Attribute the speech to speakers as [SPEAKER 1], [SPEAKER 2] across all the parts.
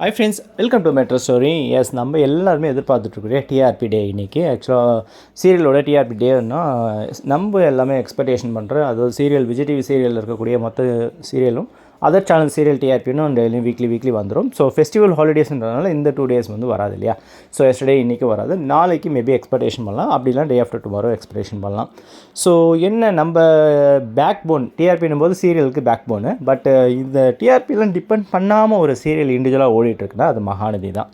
[SPEAKER 1] Hi friends welcome to metro stories நம்ம எல்லாருமே எதிர்பார்த்துட்ருக்குறே TRP டே இன்றைக்கி ஆக்சுவலாக சீரியலோட டிஆர்பி டேன்னா நம்ம எல்லாமே எக்ஸ்பெக்டேஷன் பண்ணுற அதாவது சீரியல் விஜய் டிவி சீரியலில் இருக்கக்கூடிய மொத்த சீரியலும் அதர் சேனல் சீரியல் டிஆர்பின்னு டெய்லியும் வீக்லி வீக்லி வந்துடும் ஸோ ஃபெஸ்டிவல் ஹாலிடேஸ்ன்றதுனால இந்த டூ டேஸ் வந்து வராது இல்லையா? ஸோ எஸ்டர்டே இன்றைக்கி வராது. நாளைக்கு மேபி எக்ஸ்பெக்டேஷன் பண்ணலாம். அப்படிலாம் டே ஆஃப்டர் டுமாரோ எக்ஸ்பெக்டேஷன் பண்ணலாம். ஸோ என்ன நம்ம பேக் போன் டிஆர்பின்னும் போது சீரியலுக்கு பேக் போனு பட் இந்த டிஆர்பிலாம் டிபெண்ட் பண்ணாமல் ஒரு சீரியல் இண்டிவிஜுவலாக ஓடிட்டுருக்குன்னா அது மகாநதி தான்.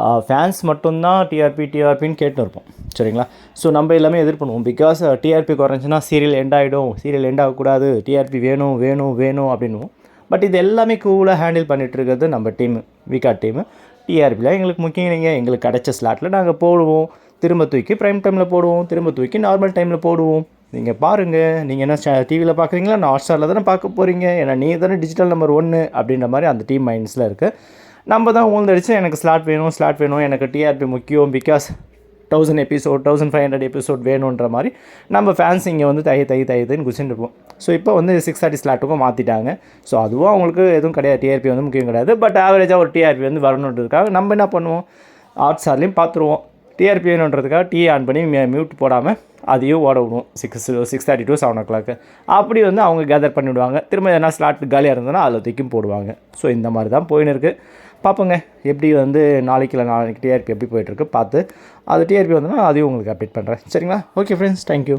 [SPEAKER 1] Uh, ஃபேன்ஸ் மட்டும்தான் டிஆர்பி டிஆர்பின்னு கேட்டுன்னு இருப்போம் சரிங்களா? ஸோ நம்ம எல்லாமே எதிர் பண்ணுவோம் பிகாஸ் டிஆர்பி uh, குறைஞ்சுன்னா சீரியல் எண்ட் ஆகிடும் சீரியல் எண்ட் ஆகக்கூடாது. டிஆர்பி வேணும் வேணும் வேணும் அப்படின்னுவோம். பட் இது எல்லாமே கூலாக ஹேண்டில் பண்ணிகிட்டு இருக்கிறது நம்ம டீமு விகாட் டீமு டிஆர்பியில் எங்களுக்கு முக்கியம் இல்லைங்க. எங்களுக்கு கிடச்ச ஸ்லாட்டில் நாங்கள் போடுவோம். திரும்ப தூக்கி ப்ரைம் டைமில் போடுவோம். திரும்ப தூக்கி நார்மல் டைமில் போடுவோம். நீங்கள் பாருங்கள் நீங்கள் என்ன டிவியில் பார்க்குறீங்களா நான் ஹாட் ஸ்டாரில் தானே பார்க்க போகிறீங்க ஏன்னா நீ தானே டிஜிட்டல் நம்பர் ஒன்று அப்படின்ற மாதிரி அந்த டீம் மைண்ட்ஸில் இருக்குது நம்ம தான் ஊழ்ந்தடிச்சு எனக்கு ஸ்லாட் வேணும் ஸ்லாட் வேணும். எனக்கு டிஆர்பி முக்கியம் because thousand episode thousand five hundred episode வேணுன்ற மாதிரி நம்ம ஃபேன்ஸ் இங்கே வந்து தை தை தைதுன்னு குச்சின்னு இருப்போம் ஸோ இப்போ வந்து சிக்ஸ் தேர்ட்டி ஸ்லாட்டுக்கும் மாற்றிட்டாங்க ஸோ அதுவும் அவங்களுக்கு எதுவும் கிடையாது. டிஆர்பி வந்து முக்கியம் கிடையாது. பட் ஆவரேஜாக ஒரு டிஆர்பி வந்து வரணுன்றதுக்காக நம்ம என்ன பண்ணுவோம்? ஆர்ட் ஸ்டார்லேயும் பார்த்துருவோம். டிஆர்பி வேணுன்றதுக்காக டீ ஆன் பண்ணி மியூட் போடாமல் அதையும் ஓட விடுவோம். Six six thirty to seven o'clock அப்படி வந்து அவங்க கேதர் பண்ணிவிடுவாங்க திரும்ப எதனா ஸ்லாட் காலியாக இருந்ததுன்னா அதில் தூக்கி போடுவாங்க. ஸோ இந்த மாதிரி தான் போயின்னு இருக்குது பார்ப்போங்க. எப்படி வந்து நாளைக்கு இல்லை நாளைக்கு டிஆர்பி எப்படி போயிட்டுருக்கு பார்த்து. அது டிஆர்பி வந்துன்னா அதையும் உங்களுக்கு அப்டேட் பண்ணுறேன் சரிங்களா? Okay friends thank you